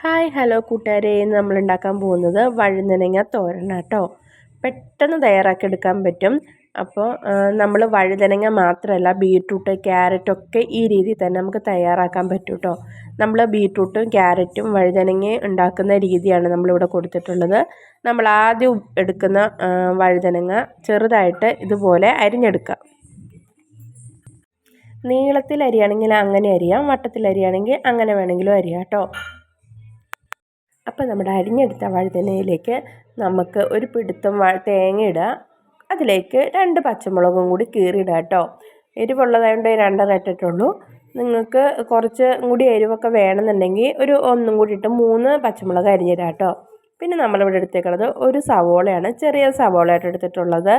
Hi hello കൂട്ടുകാരെ. ഇന്ന് നമ്മൾ ഉണ്ടാക്കാൻ പോകുന്നത് വഴുതനങ്ങ തോരന കേട്ടോ പെട്ടെന്ന് തയ്യാറാക്കിയെടുക്കാൻ പറ്റും. അപ്പോൾ നമ്മൾ വഴുതനങ്ങ മാത്രമല്ല ബീട്രൂട്ട് ക്യാരറ്റ് ഒക്കെ ഈ രീതിയിൽ തന്നെ നമുക്ക് തയ്യാറാക്കാൻ പറ്റും കേട്ടോ നമ്മൾ ബീട്രൂട്ടും ക്യാരറ്റും വഴുതനങ്ങയും ഉണ്ടാക്കുന്ന രീതിയാണ് നമ്മളിവിടെ കൊടുത്തിട്ടുള്ളത്. നമ്മൾ ആദ്യം എടുക്കുന്ന വഴുതനങ്ങ ചെറുതായിട്ട് ഇതുപോലെ അരിഞ്ഞെടുക്കുക നീളത്തിൽ അരിയാണെങ്കിൽ അങ്ങനെ അരിയാം വട്ടത്തിൽ അരിയാണെങ്കിൽ അങ്ങനെ വേണമെങ്കിലും അരിയാം കേട്ടോ. അപ്പോൾ നമ്മുടെ അരിഞ്ഞെടുത്ത വഴുതനയിലേക്ക് നമുക്ക് ഒരു പിടുത്തം തേങ്ങ ഇടുക അതിലേക്ക് രണ്ട് പച്ചമുളകും കൂടി കീറിയിടുക കേട്ടോ എരിവുള്ളതായതുകൊണ്ട് രണ്ടെണ്ണം ഇട്ടിട്ടുള്ളൂ. നിങ്ങൾക്ക് കുറച്ച് കൂടി എരിവൊക്കെ വേണമെന്നുണ്ടെങ്കിൽ ഒരു ഒന്നും കൂടി ഇട്ട് മൂന്ന് പച്ചമുളക് അരിഞ്ഞിടുക കേട്ടോ പിന്നെ നമ്മളിവിടെ എടുത്തേക്കുന്നത് ഒരു സവോളയാണ്. ചെറിയ സവോളയായിട്ട് എടുത്തിട്ടുള്ളത്.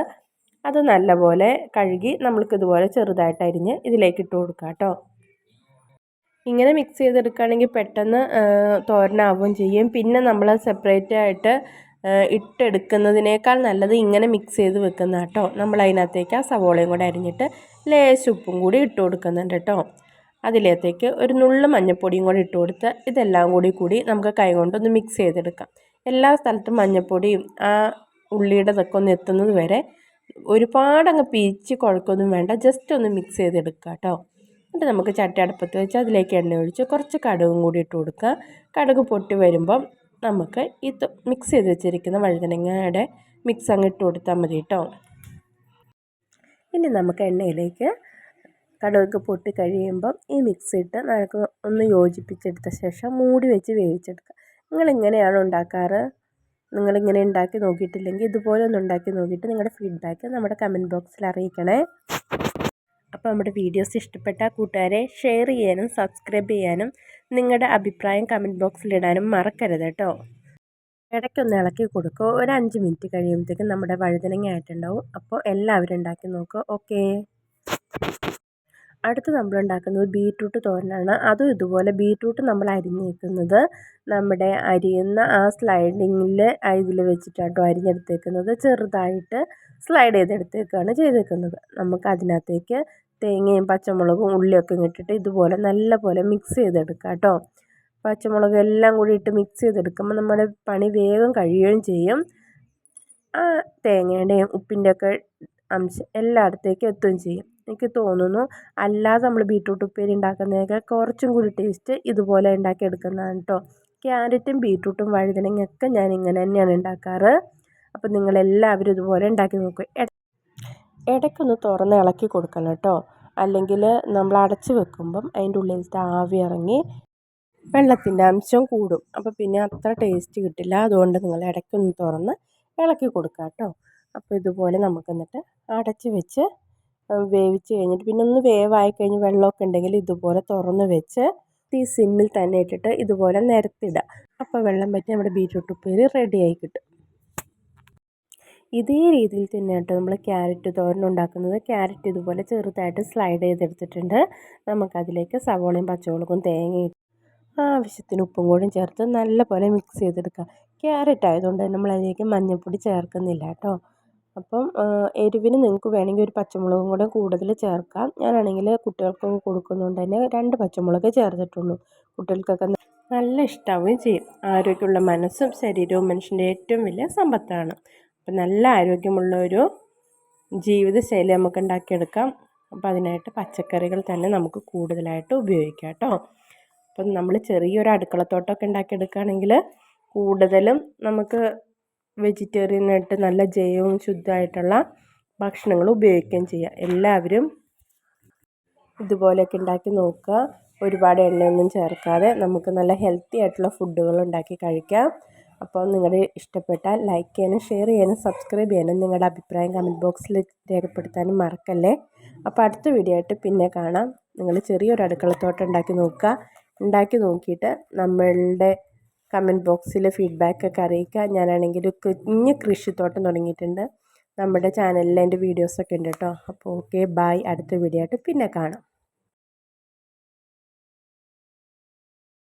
അത് നല്ലപോലെ കഴുകി നമ്മൾക്കിതുപോലെ ചെറുതായിട്ട് അരിഞ്ഞ് ഇതിലേക്ക് ഇട്ട് കൊടുക്കാം കേട്ടോ ഇങ്ങനെ മിക്സ് ചെയ്തെടുക്കുകയാണെങ്കിൽ പെട്ടെന്ന് തോരനാവുകയും ചെയ്യും. പിന്നെ നമ്മൾ സെപ്പറേറ്റ് ആയിട്ട് ഇട്ടെടുക്കുന്നതിനേക്കാൾ നല്ലത് ഇങ്ങനെ മിക്സ് ചെയ്ത് വെക്കുന്ന കേട്ടോ. നമ്മൾ അതിനകത്തേക്ക് ആ സവോളയും കൂടെ അരിഞ്ഞിട്ട് ലേശം ഉപ്പും കൂടി ഇട്ട് കൊടുക്കുന്നുണ്ട് കേട്ടോ. അതിലേത്തേക്ക് ഒരു നുള്ളു മഞ്ഞൾപ്പൊടിയും കൂടി ഇട്ട് കൊടുത്ത് ഇതെല്ലാം കൂടി കൂടി നമുക്ക് കൈ കൊണ്ടൊന്ന് മിക്സ് ചെയ്തെടുക്കാം. എല്ലാ സ്ഥലത്തും മഞ്ഞൾപ്പൊടിയും ആ ഉള്ളിയുടെ ഇതൊക്കെ ഒന്ന് എത്തുന്നത് വരെ ഒരുപാടങ്ങ് പീച്ച് കുഴക്കൊന്നും വേണ്ട. ജസ്റ്റ് ഒന്ന് മിക്സ് ചെയ്തെടുക്കുക കേട്ടോ. എന്നിട്ട് നമുക്ക് ചട്ടി അടുപ്പത്ത് വെച്ച് അതിലേക്ക് എണ്ണ ഒഴിച്ച് കുറച്ച് കടുകും കൂടി ഇട്ട് കൊടുക്കുക. കടുക് പൊട്ടി വരുമ്പം നമുക്ക് ഈ മിക്സ് ചെയ്ത് വെച്ചിരിക്കുന്ന വഴുതനങ്ങയുടെ മിക്സ് അങ്ങ് ഇട്ട് കൊടുത്താൽ മതി കേട്ടോ ഇനി നമുക്ക് എണ്ണയിലേക്ക് കടുകൊക്കെ പൊട്ടി കഴിയുമ്പം ഈ മിക്സ് ഇട്ട് നമുക്ക് ഒന്ന് യോജിപ്പിച്ചെടുത്ത ശേഷം മൂടി വെച്ച് വേവിച്ചെടുക്കുക. നിങ്ങളിങ്ങനെയാണ് ഉണ്ടാക്കാറ്? നിങ്ങളിങ്ങനെ ഉണ്ടാക്കി നോക്കിയിട്ടില്ലെങ്കിൽ ഇതുപോലെ ഒന്ന് ഉണ്ടാക്കി നോക്കിയിട്ട് നിങ്ങളുടെ ഫീഡ്ബാക്ക് നമ്മുടെ കമന്റ് ബോക്സിൽ അറിയിക്കണേ. അപ്പോൾ നമ്മുടെ വീഡിയോസ് ഇഷ്ടപ്പെട്ട കൂട്ടുകാരെ ഷെയർ ചെയ്യാനും സബ്സ്ക്രൈബ് ചെയ്യാനും നിങ്ങളുടെ അഭിപ്രായം കമന്റ് ബോക്സിൽ ഇടാനും മറക്കരുത് കേട്ടോ. ഇടയ്ക്കൊന്ന് ഇളക്കി കൊടുക്കുക. ഒരു അഞ്ച് മിനിറ്റ് കഴിയുമ്പോഴത്തേക്കും നമ്മുടെ വഴുതനങ്ങ ആയിട്ടുണ്ടാവും. അപ്പോൾ എല്ലാവരും ഉണ്ടാക്കി നോക്കുക. ഓക്കേ. അടുത്ത് നമ്മൾ ഉണ്ടാക്കുന്നത് ബീട്രൂട്ട് തോരനാണ്. അതും ഇതുപോലെ ബീട്രൂട്ട് നമ്മൾ അരിഞ്ഞ് വെക്കുന്നത് നമ്മുടെ അരിയുന്ന ആ സ്ലൈഡിങ്ങിൽ ഇതിൽ വെച്ചിട്ടാട്ടോ അരിഞ്ഞെടുത്തേക്കുന്നത്. ചെറുതായിട്ട് സ്ലൈഡ് ചെയ്തെടുത്തേക്കാണ് ചെയ്തേക്കുന്നത്. നമുക്ക് അതിനകത്തേക്ക് തേങ്ങയും പച്ചമുളകും ഉള്ളിയൊക്കെ ഇട്ടിട്ട് ഇതുപോലെ നല്ല പോലെ മിക്സ് ചെയ്തെടുക്കാം കേട്ടോ. പച്ചമുളക് എല്ലാം കൂടി ഇട്ട് മിക്സ് ചെയ്തെടുക്കുമ്പോൾ നമ്മുടെ പണി വേഗം കഴിയുകയും ചെയ്യും. ആ തേങ്ങയുടെയും ഉപ്പിന്റെയൊക്കെ അംശം എല്ലായിടത്തേക്കും എത്തുകയും ചെയ്യും. എനിക്ക് തോന്നുന്നു. അല്ലാതെ നമ്മൾ ബീട്രൂട്ട് ഉപ്പേരി ഉണ്ടാക്കുന്നതൊക്കെ കുറച്ചും കൂടി ടേസ്റ്റ് ഇതുപോലെ ഉണ്ടാക്കിയെടുക്കുന്നതാണ് കേട്ടോ ക്യാരറ്റും ബീട്രൂട്ടും വഴുതനങ്ങയൊക്കെ ഞാൻ ഇങ്ങനെ തന്നെയാണ് ഉണ്ടാക്കാറ്. അപ്പോൾ നിങ്ങളെല്ലാവരും ഇതുപോലെ ഉണ്ടാക്കി നോക്കുക ഇടയ്ക്കൊന്ന് തുറന്ന് ഇളക്കി കൊടുക്കണം കേട്ടോ അല്ലെങ്കിൽ നമ്മൾ അടച്ച് വെക്കുമ്പം അതിന്റെ ഉള്ളിലത്തെ ആവി ഇറങ്ങി വെള്ളത്തിന്റെ അംശം കൂടും. അപ്പോൾ പിന്നെ അത്ര ടേസ്റ്റ് കിട്ടില്ല. അതുകൊണ്ട് നിങ്ങൾ ഇടയ്ക്കൊന്ന് തുറന്ന് ഇളക്കി കൊടുക്കുക കേട്ടോ അപ്പോൾ ഇതുപോലെ നമുക്ക് എന്നിട്ട് അടച്ച് വെച്ച് വേവിച്ച് കഴിഞ്ഞിട്ട് പിന്നെ ഒന്ന് വേവായി കഴിഞ്ഞ് വെള്ളമൊക്കെ ഉണ്ടെങ്കിൽ ഇതുപോലെ തുറന്ന് വെച്ച് തീ സിമ്മിൽ തന്നെ ഇട്ടിട്ട് ഇതുപോലെ നിരത്തിടുക അപ്പോൾ വെള്ളം പറ്റി നമ്മുടെ ബീറ്റ്റൂട്ട് ഉപ്പേരി റെഡിയായി കിട്ടും. ഇതേ രീതിയിൽ തന്നെ കേട്ടോ നമ്മൾ ക്യാരറ്റ് തോരൻ ഉണ്ടാക്കുന്നത്. ക്യാരറ്റ് ഇതുപോലെ ചെറുതായിട്ട് സ്ലൈഡ് ചെയ്തെടുത്തിട്ടുണ്ട്. നമുക്കതിലേക്ക് സവോളയും പച്ചമുളകും തേങ്ങയും ആവശ്യത്തിന് ഉപ്പും കൂടി ചേർത്ത് നല്ലപോലെ മിക്സ് ചെയ്തെടുക്കുക. ക്യാരറ്റ് ആയതുകൊണ്ട് നമ്മൾ അതിലേക്ക് മഞ്ഞൾപ്പൊടി ചേർക്കുന്നില്ല കേട്ടോ. അപ്പം എരിവിന് നിങ്ങൾക്ക് വേണമെങ്കിൽ ഒരു പച്ചമുളകും കൂടെ കൂടുതൽ ചേർക്കാം. ഞാനാണെങ്കിൽ കുട്ടികൾക്കൊക്കെ കൊടുക്കുന്നതുകൊണ്ട് തന്നെ രണ്ട് പച്ചമുളക് ചേർത്തിട്ടുള്ളൂ. കുട്ടികൾക്കൊക്കെ നല്ല ഇഷ്ടമാവുകയും ചെയ്യും. ആരോഗ്യമുള്ള മനസ്സും ശരീരവും മനുഷ്യന്റെ ഏറ്റവും വലിയ സമ്പത്താണ്. അപ്പം നല്ല ആരോഗ്യമുള്ള ഒരു ജീവിതശൈലി നമുക്ക് ഉണ്ടാക്കിയെടുക്കാം. അപ്പോൾ അതിനായിട്ട് പച്ചക്കറികൾ തന്നെ നമുക്ക് കൂടുതലായിട്ട് ഉപയോഗിക്കാം കേട്ടോ. അപ്പം നമ്മൾ ചെറിയൊരു അടുക്കളത്തോട്ടമൊക്കെ ഉണ്ടാക്കിയെടുക്കുകയാണെങ്കിൽ കൂടുതലും നമുക്ക് വെജിറ്റേറിയനായിട്ട് നല്ല ജൈവവും ശുദ്ധമായിട്ടുള്ള ഭക്ഷണങ്ങൾ ഉപയോഗിക്കുകയും ചെയ്യുക എല്ലാവരും ഇതുപോലെയൊക്കെ ഉണ്ടാക്കി നോക്കുക. ഒരുപാട് എണ്ണയൊന്നും ചേർക്കാതെ നമുക്ക് നല്ല ഹെൽത്തി ആയിട്ടുള്ള ഫുഡുകൾ ഉണ്ടാക്കി കഴിക്കാം. അപ്പോൾ നിങ്ങളുടെ ഇഷ്ടപ്പെട്ടാൽ ലൈക്ക് ചെയ്യാനും ഷെയർ ചെയ്യാനും സബ്സ്ക്രൈബ് ചെയ്യാനും നിങ്ങളുടെ അഭിപ്രായം കമന്റ് ബോക്സിൽ രേഖപ്പെടുത്താനും മറക്കല്ലേ? അപ്പോൾ അടുത്ത വീഡിയോ ആയിട്ട് പിന്നെ കാണാം. നിങ്ങൾ ചെറിയൊരു അടുക്കളത്തോട്ടം ഉണ്ടാക്കി നോക്കുക. ഉണ്ടാക്കി നോക്കിയിട്ട് നമ്മളുടെ കമന്റ് ബോക്സിൽ ഫീഡ്ബാക്കൊക്കെ അറിയിക്കുക. ഞാനാണെങ്കിൽ കുഞ്ഞ് കൃഷിത്തോട്ടം തുടങ്ങിയിട്ടുണ്ട്. നമ്മുടെ ചാനലിൽ എന്റെ വീഡിയോസൊക്കെ ഉണ്ട് കേട്ടോ അപ്പോൾ ഓക്കെ ബായ് അടുത്ത വീഡിയോ ആയിട്ട് പിന്നെ കാണാം.